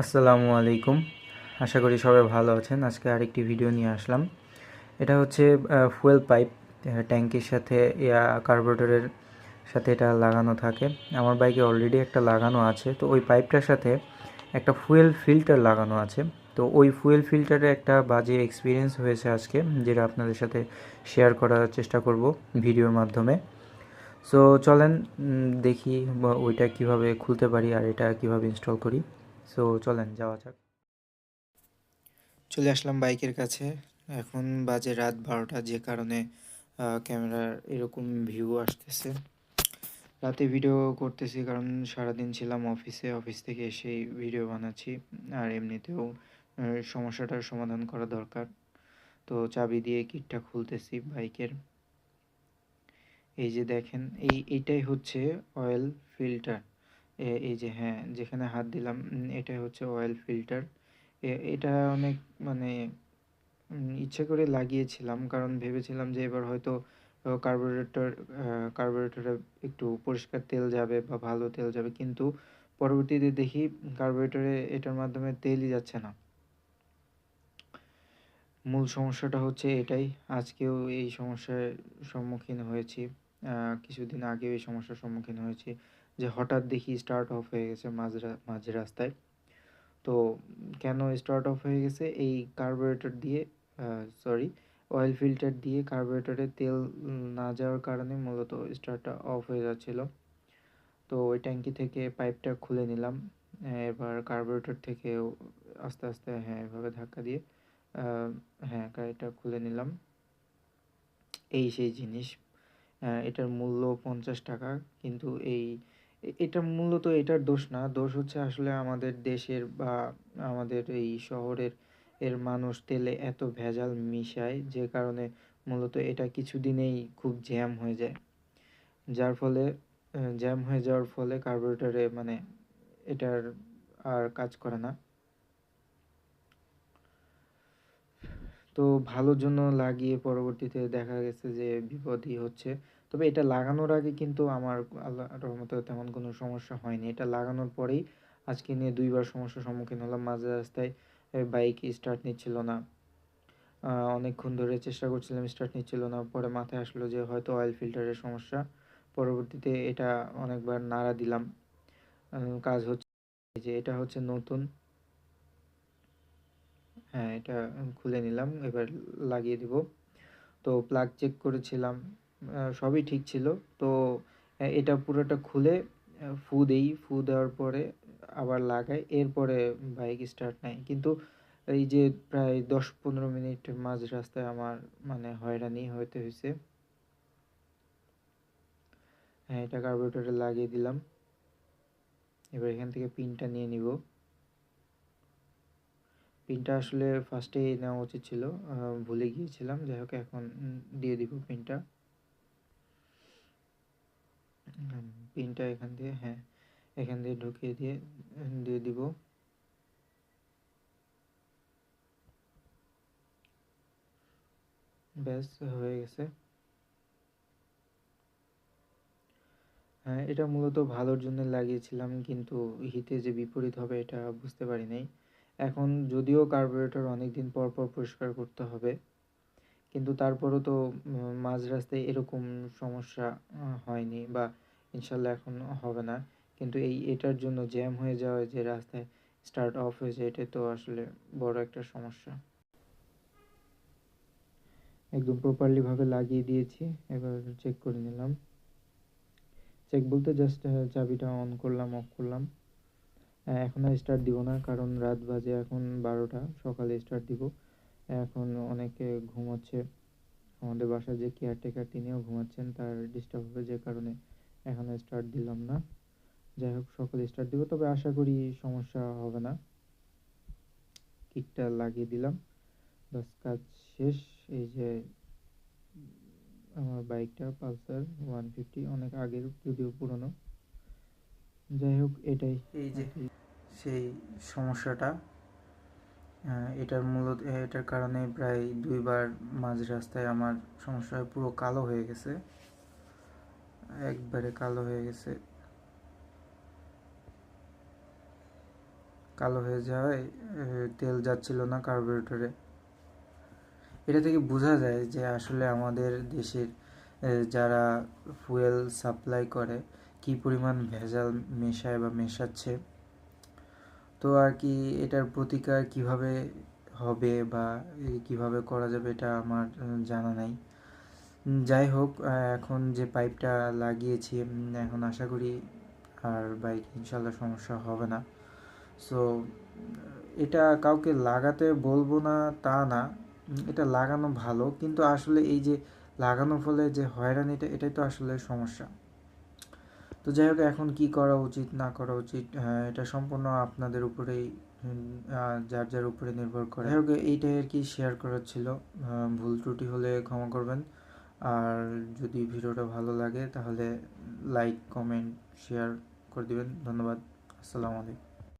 আসসালামু আলাইকুম। আশা করি সবাই ভালো আছেন। আজকে আরেকটি ভিডিও নিয়ে আসলাম। এটা হচ্ছে ফুয়েল পাইপ ট্যাঙ্কির সাথে, ইয়া কার্বোরেটরের সাথে এটা লাগানো থাকে। আমার বাইকে অলরেডি একটা লাগানো আছে। তো ওই পাইপটার সাথে একটা ফুয়েল ফিল্টার লাগানো আছে। তো ওই ফুয়েল ফিল্টারে একটা বাজে এক্সপিরিয়েন্স হয়েছে আজকে, যেটা আপনাদের সাথে শেয়ার করার চেষ্টা করব ভিডিওর মাধ্যমে। সো চলেন দেখি ওইটা কীভাবে খুলতে পারি আর এটা কীভাবে ইনস্টল করি। সো চলেন, যাওয়া যাক। চলে আসলাম বাইকের কাছে। এখন বাজে রাত বারোটা, যে কারণে ক্যামেরার এরকম ভিউ আসতেছে। রাতে ভিডিও করতেছি, কারণ সারাদিন ছিলাম অফিসে অফিস থেকে এসেই ভিডিও বানাচ্ছি। আর এমনিতেও সমস্যাটার সমাধান করা দরকার। তো চাবি দিয়ে কিটটা খুলতেছি বাইকের। এই যে দেখেন, এই এইটাই হচ্ছে অয়েল ফিল্টার এই যে হ্যাঁ যেখানে হাত দিলাম এটা হচ্ছে অয়েল ফিল্টার এটা অনেক মানে ইচ্ছে করে লাগিয়েছিলাম, কারণ ভেবেছিলাম যে এবার হয়তো কার্বোরেটর কার্বোরেটরে একটু পরিষ্কার তেল যাবে বা ভালো তেল যাবে, কিন্তু পরবর্তীতে দেখি কার্বোরেটরে এটার মাধ্যমে তেলই যাচ্ছে না। মূল সমস্যাটা হচ্ছে এটাই, আজকেও এই সমস্যার সম্মুখীন হয়েছি কিছুদিন আগেও এই সমস্যার সম্মুখীন হয়েছি। যে হঠাৎ দেখি স্টার্ট অফ হয়ে গেছে মাঝরা মাঝ রাস্তায় তো কেন স্টার্ট অফ হয়ে গেছে? এই কার্বোরেটর দিয়ে সরি অয়েল ফিল্টার দিয়ে কার্বোরেটরে তেল না যাওয়ার কারণে মূলত স্টার্টটা অফ হয়ে যাচ্ছিল। তো ওই ট্যাঙ্কি থেকে পাইপটা খুলে নিলাম। এবার কার্বোরেটর থেকে আস্তে আস্তে হ্যাঁ এভাবে ধাক্কা দিয়ে হ্যাঁ গাড়িটা খুলে নিলাম। এই সেই জিনিস। এটার মূল্য পঞ্চাশ টাকা, কিন্তু এই এটা মূলত এটার দোষ না। দোষ হচ্ছে আসলে আমাদের দেশের বা আমাদের এই শহরের এর মানুষ তেলে এত ভেজাল মিশায় যে কারণে মূলত এটা কিছুদিনেই খুব জ্যাম হয়ে যায়। যার ফলে জ্যাম হয়ে যাওয়ার ফলে কার্বোরেটরে মানে এটার আর কাজ করে না। তো ভালোর জন্য লাগিয়ে পরবর্তীতে দেখা গেছে যে বিপদই হচ্ছে। তবে এটা লাগানোর আগে কিন্তু আমার আল্লাহ রহমতে তেমন কোনো সমস্যা হয়নি। এটা লাগানোর পরেই আজকে নিয়ে দুইবার সমস্যার সম্মুখীন হলাম। মাঝ রাস্তায় বাইক স্টার্ট নিচ্ছিল না। অনেকক্ষণ ধরে চেষ্টা করছিলাম স্টার্ট নিচ্ছিল না। পরে মাথায় আসলো যে হয়তো অয়েল ফিল্টারের সমস্যা। পরবর্তীতে এটা অনেকবার নাড়া দিলাম। কাজ হচ্ছে যে এটা হচ্ছে নতুন। হ্যাঁ এটা খুলে নিলাম। এবার লাগিয়ে দিব। তো প্লাগ চেক করেছিলাম। সবই ঠিক ছিল। তো এটা পুরোটা খুলে ফু দেই। ফু দেওয়ার পরে আবার লাগাই। এরপরে বাইক স্টার্ট নেয় কিন্তু এই যে প্রায় দশ পনেরো মিনিট মাঝ রাস্তায় আমার মানে হয়রানি হইতে হয়েছে হ্যাঁ এটা কার্বোরেটরে লাগিয়ে দিলাম। এবার এখান থেকে পিনটা নিয়ে নিব। পিনটা আসলে ফার্স্টেই নেওয়া উচিত ছিল। ভুলে গিয়েছিলাম। যাই হোক, এখন দিয়ে দিব পিনটা পিনটা এখান দিয়ে হ্যাঁ এখান দিয়ে ঢুকিয়ে দিয়ে দিয়ে দিব। ব্যাস, হয়ে গেছে। হ্যাঁ এটা মূলত ভালোর জন্য লাগিয়েছিলাম, কিন্তু হিতে যে বিপরীত হবে, এটা বুঝতে পারি নাই। এখন যদিও কার্বোরেটর অনেকদিন পর পর পরিষ্কার করতে হবে, কিন্তু তারপরও তো মাঝ রাস্তায় এরকম সমস্যা হয়নি বা ইনশাল্লাহ এখন হবে না। কিন্তু এই এটার জন্য জ্যাম হয়ে যাওয়ায় যে রাস্তায় স্টার্ট অফ যায় এটা তো আসলে বড় একটা সমস্যা। একদম প্রপারলি ভাবে লাগিয়ে দিয়েছি, এবার চেক করে নিলাম। চেক বলতে জাস্ট চাবিটা অন করলাম অফ করলাম। এখন আর স্টার্ট দিব না, কারণ রাত বাজে এখন বারোটা, সকালে স্টার্ট দিব। এখন অনেকে ঘুমাচ্ছে। আমাদের বাসায় যে কেয়ারটেকার তিনিও ঘুমাচ্ছেন, তার ডিস্টার্ব হবে যে কারণে এখন স্টার্ট দিলাম না। যাই হোক সকালে স্টার্ট দিব। তবে আশা করি সমস্যা হবে না। কিকটা লাগিয়ে দিলাম। বাস কাজ শেষ। এই যে আমার বাইকটা পালসার ওয়ান ফিফটি অনেক আগের যদিও পুরনো। যাই হোক এটাই। এই যে সেই সমস্যাটা এটার মূলত এটার কারণে প্রায় দুইবার মাঝ রাস্তায় আমার সমস্যা পুরো কালো হয়ে গেছে। একবারে কালো হয়ে গেছে। কালো হয়ে যাওয়ায় তেল যাচ্ছিল না কার্বোরেটরে। এটা থেকে বোঝা যায় যে আসলে আমাদের দেশের যারা ফুয়েল সাপ্লাই করে, কি পরিমাণ ভেজাল মেশায় বা মেশাচ্ছে। তো আর কি এটার প্রতিকার কীভাবে হবে বা কীভাবে করা যাবে এটা আমার জানা নাই। যাই হোক এখন যে পাইপটা লাগিয়েছি এখন আশা করি আর বাইক ইনশাল্লাহ সমস্যা হবে না। সো এটা কাউকে লাগাতে বলব না তা না এটা লাগানো ভালো, কিন্তু আসলে এই যে লাগানোর ফলে যে হয়রানিটা, এটাই তো আসলে সমস্যা। তো যাই হোক, এখন কি করা উচিত, না করা উচিত এটা সম্পূর্ণ আপনাদের উপরেই যার যার উপরে নির্ভর করে। যাই হোক, এইটাই আর কি শেয়ার করার ছিল। ভুল ত্রুটি হলে ক্ষমা করবেন। আর যদি ভিডিওটা ভালো লাগে তাহলে লাইক কমেন্ট শেয়ার করে দিবেন। ধন্যবাদ। আসসালামু আলাইকুম।